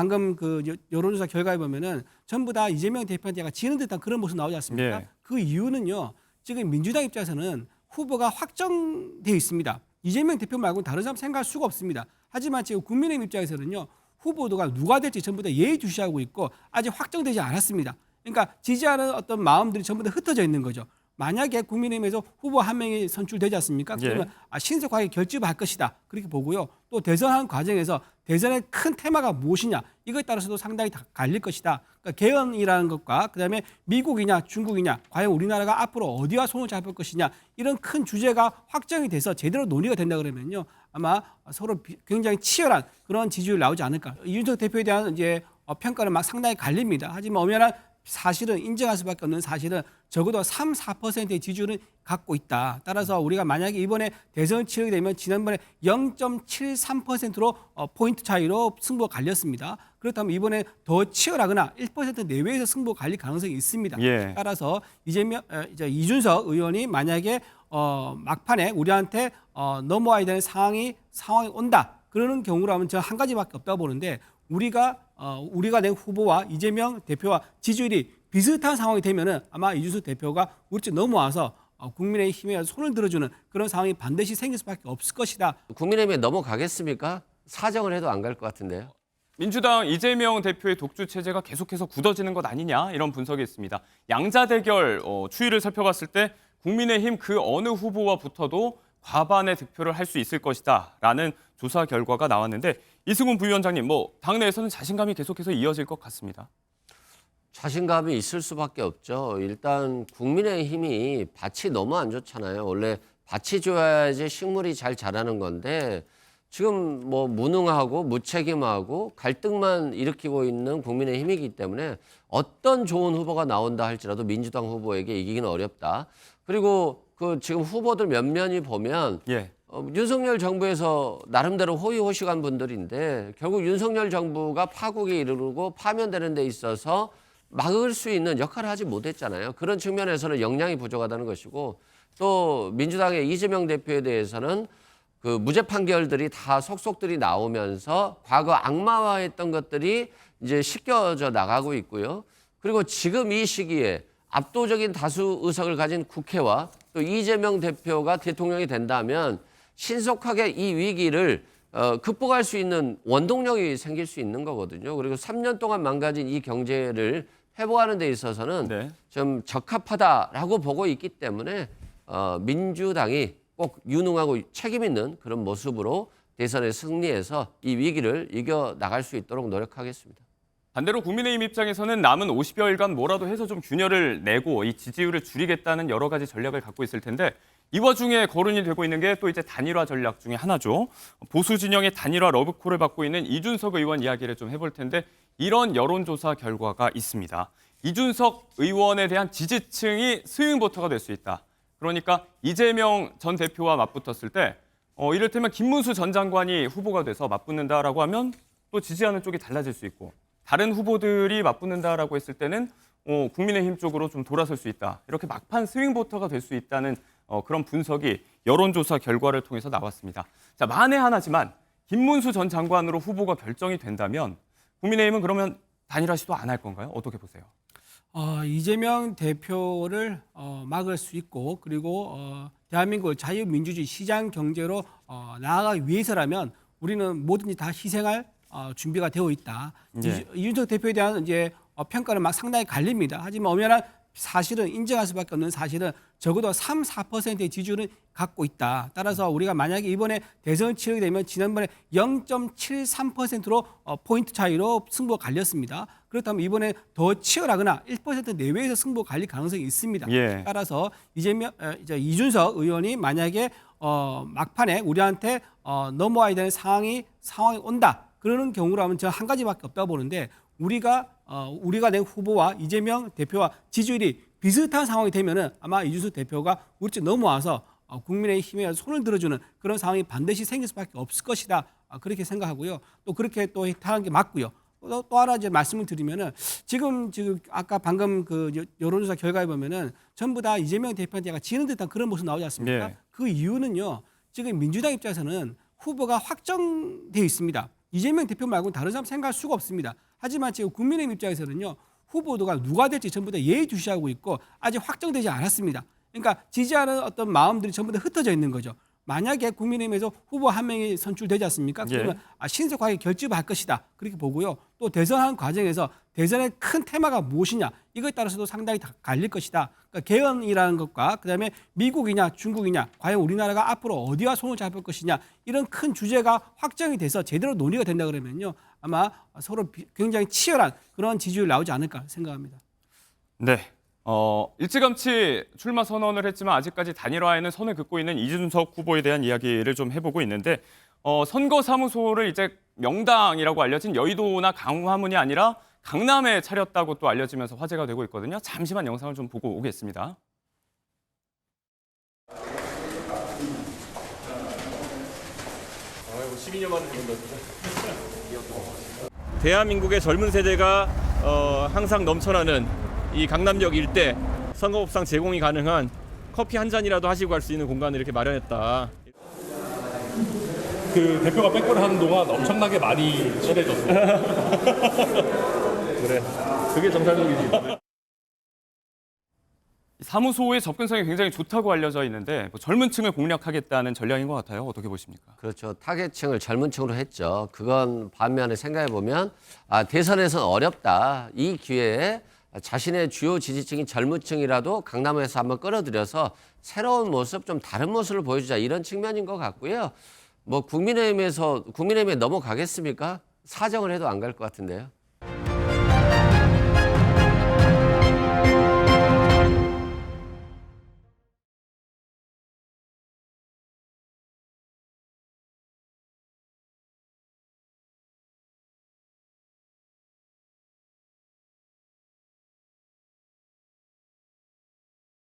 방금 그 여- 여론조사 결과에 보면은 전부 다 이재명 대표한테 약간 지는 듯한 그런 모습 나오지 않습니까? 예. 그 이유는요. 지금 민주당 입장에서는 후보가 확정되어 있습니다. 이재명 대표 말고는 다른 사람 생각할 수가 없습니다. 하지만 지금 국민의힘 입장에서는요. 후보도가 누가 될지 전부 다 예의주시하고 있고 아직 확정되지 않았습니다. 그러니까 지지하는 어떤 마음들이 전부 다 흩어져 있는 거죠. 만약에 국민의힘에서 후보 한 명이 선출되지 않습니까? 예. 그러면 아, 신속하게 결집할 것이다. 그렇게 보고요. 또 대선하는 과정에서 대선의 큰 테마가 무엇이냐 이거에 따라서도 상당히 다 갈릴 것이다. 그러니까 개헌이라는 것과 그다음에 미국이냐 중국이냐 과연 우리나라가 앞으로 어디와 손을 잡을 것이냐 이런 큰 주제가 확정이 돼서 제대로 논의가 된다 그러면요 아마 서로 비- 굉장히 치열한 그런 지지율 나오지 않을까. 이준석 대표에 대한 이제 어, 평가는 막 상당히 갈립니다. 하지만 엄연한 사실은 인정할 수밖에 없는 사실은 적어도 3, 4%의 지지율은 갖고 있다. 따라서 우리가 만약에 이번에 대선을 치르게 되면 지난번에 0.73%로 어, 포인트 차이로 승부가 갈렸습니다. 그렇다면 이번에 더 치열하거나 1% 내외에서 승부가 갈릴 가능성이 있습니다. 예. 따라서 이재명 어, 이제 이준석 의원이 만약에 어, 막판에 우리한테 어, 넘어와야 되는 상황이 상황이 온다. 그러는 경우라면 저 한 가지밖에 없다고 보는데 우리가 어, 우리가 낸 후보와 이재명 대표와 지지율이 비슷한 상황이 되면은 아마 이준석 대표가 우리 쪽 넘어와서 어, 국민의 힘에 손을 들어주는 그런 상황이 반드시 생길 수밖에 없을 것이다. 국민의힘에 넘어가겠습니까? 사정을 해도 안 갈 것 같은데요. 민주당 이재명 대표의 독주 체제가 계속해서 굳어지는 것 아니냐 이런 분석이 있습니다. 양자 대결 어, 추이를 살펴봤을 때 국민의힘 그 어느 후보와 붙어도 과반의 득표를 할 수 있을 것이다라는 조사 결과가 나왔는데 이승훈 부위원장님 뭐 당내에서는 자신감이 계속해서 이어질 것 같습니다. 자신감이 있을 수밖에 없죠. 일단 국민의힘이 밭이 너무 안 좋잖아요. 원래 밭이 좋아야지 식물이 잘 자라는 건데 지금 뭐 무능하고 무책임하고 갈등만 일으키고 있는 국민의힘이기 때문에 어떤 좋은 후보가 나온다 할지라도 민주당 후보에게 이기기는 어렵다. 그리고 그 지금 후보들 몇몇이 보면 예. 어, 윤석열 정부에서 나름대로 호의호식한 분들인데 결국 윤석열 정부가 파국에 이르고 파면되는 데 있어서 막을 수 있는 역할을 하지 못했잖아요. 그런 측면에서는 역량이 부족하다는 것이고 또 민주당의 이재명 대표에 대해서는 그 무죄 판결들이 다 속속들이 나오면서 과거 악마화했던 것들이 이제 씻겨져 나가고 있고요. 그리고 지금 이 시기에 압도적인 다수 의석을 가진 국회와 또 이재명 대표가 대통령이 된다면 신속하게 이 위기를 어, 극복할 수 있는 원동력이 생길 수 있는 거거든요. 그리고 3년 동안 망가진 이 경제를 회복하는 데 있어서는 네. 좀 적합하다라고 보고 있기 때문에 어, 민주당이 꼭 유능하고 책임 있는 그런 모습으로 대선에 승리해서 이 위기를 이겨 나갈 수 있도록 노력하겠습니다. 반대로 국민의힘 입장에서는 남은 50여일간 뭐라도 해서 좀 균열을 내고 이 지지율을 줄이겠다는 여러 가지 전략을 갖고 있을 텐데 이 와중에 거론이 되고 있는 게 또 이제 단일화 전략 중에 하나죠. 보수 진영의 단일화 러브콜을 받고 있는 이준석 의원 이야기를 좀 해볼 텐데 이런 여론조사 결과가 있습니다. 이준석 의원에 대한 지지층이 스윙보터가 될 수 있다. 그러니까 이재명 전 대표와 맞붙었을 때 어, 이를테면 김문수 전 장관이 후보가 돼서 맞붙는다라고 하면 또 지지하는 쪽이 달라질 수 있고 다른 후보들이 맞붙는다라고 했을 때는 어, 국민의힘 쪽으로 좀 돌아설 수 있다. 이렇게 막판 스윙보터가 될 수 있다는 어, 그런 분석이 여론조사 결과를 통해서 나왔습니다. 자, 만에 하나지만 김문수 전 장관으로 후보가 결정이 된다면 국민의힘은 그러면 단일화 시도 안 할 건가요? 어떻게 보세요? 어, 이재명 대표를 어, 막을 수 있고 그리고 어, 대한민국을 자유민주주의 시장 경제로 어, 나아가기 위해서라면 우리는 뭐든지 다 희생할 어, 준비가 되어 있다. 네. 이- 이준석 대표에 대한 이제 어, 평가는 막 상당히 갈립니다. 하지만 엄연한 사실은 인정할 수밖에 없는 사실은 적어도 3, 4%의 지지율은 갖고 있다. 따라서 우리가 만약에 이번에 대선을 치르게 되면 지난번에 0.73%로 어, 포인트 차이로 승부가 갈렸습니다. 그렇다면 이번에 더 치열하거나 1% 내외에서 승부가 갈릴 가능성이 있습니다. 예. 따라서 이재명 어, 이제 이준석 의원이 만약에 어, 막판에 우리한테 어, 넘어와야 되는 상황이 상황이 온다. 그러는 경우라면 저한 가지밖에 없다고 보는데 우리가 어, 우리가 낸 후보와 이재명 대표와 지지율이 비슷한 상황이 되면은 아마 이준석 대표가 우리 쪽 넘어와서 어, 국민의 힘에 손을 들어주는 그런 상황이 반드시 생길 수밖에 없을 것이다. 아, 그렇게 생각하고요. 또 그렇게 또 하는 게 맞고요. 또, 또 하나 이제 말씀을 드리면은 지금 지금 아까 방금 그 여- 여론조사 결과에 보면은 전부 다 이재명 대표한테 약간 지는 듯한 그런 모습 나오지 않습니까? 예. 그 이유는요. 지금 민주당 입장에서는 후보가 확정되어 있습니다. 이재명 대표 말고 다른 사람 생각할 수가 없습니다. 하지만 지금 국민의힘 입장에서는요 후보도가 누가 될지 전부 다 예의주시하고 있고 아직 확정되지 않았습니다. 그러니까 지지하는 어떤 마음들이 전부 다 흩어져 있는 거죠. 만약에 국민의힘에서 후보 한 명이 선출되지 않습니까? 예. 그러면 아, 신속하게 결집을 할 것이다. 그렇게 보고요. 또 대선하는 과정에서 대선의 큰 테마가 무엇이냐 이거에 따라서도 상당히 다 갈릴 것이다. 그러니까 개헌이라는 것과 그다음에 미국이냐 중국이냐 과연 우리나라가 앞으로 어디와 손을 잡을 것이냐 이런 큰 주제가 확정이 돼서 제대로 논의가 된다 그러면요 아마 서로 비- 굉장히 치열한 그런 지지율 나오지 않을까 생각합니다. 네. 어, 일찌감치 출마 선언을 했지만 아직까지 단일화에는 선을 긋고 있는 이준석 후보에 대한 이야기를 좀 해보고 있는데 어, 선거 사무소를 이제 명당이라고 알려진 여의도나 강화문이 아니라 강남에 차렸다고 또 알려지면서 화제가 되고 있거든요. 잠시만 영상을 좀 보고 오겠습니다. 대한민국의 젊은 세대가 어, 항상 넘쳐나는 이 강남역 일대 선거법상 제공이 가능한 커피 한 잔이라도 하시고 갈 수 있는 공간을 이렇게 마련했다. 그 대표가 백골을 하는 동안 엄청나게 많이 친해졌어. 그래. 그게 정상적이지. 사무소의 접근성이 굉장히 좋다고 알려져 있는데 뭐 젊은 층을 공략하겠다는 전략인 것 같아요. 어떻게 보십니까? 그렇죠. 타겟층을 젊은 층으로 했죠. 그건 반면에 생각해 보면 아, 대선에서는 어렵다. 이 기회에 자신의 주요 지지층인 젊은 층이라도 강남에서 한번 끌어들여서 새로운 모습, 좀 다른 모습을 보여주자 이런 측면인 것 같고요. 뭐 국민의힘에서 국민의힘에 넘어가겠습니까? 사정을 해도 안 갈 것 같은데요.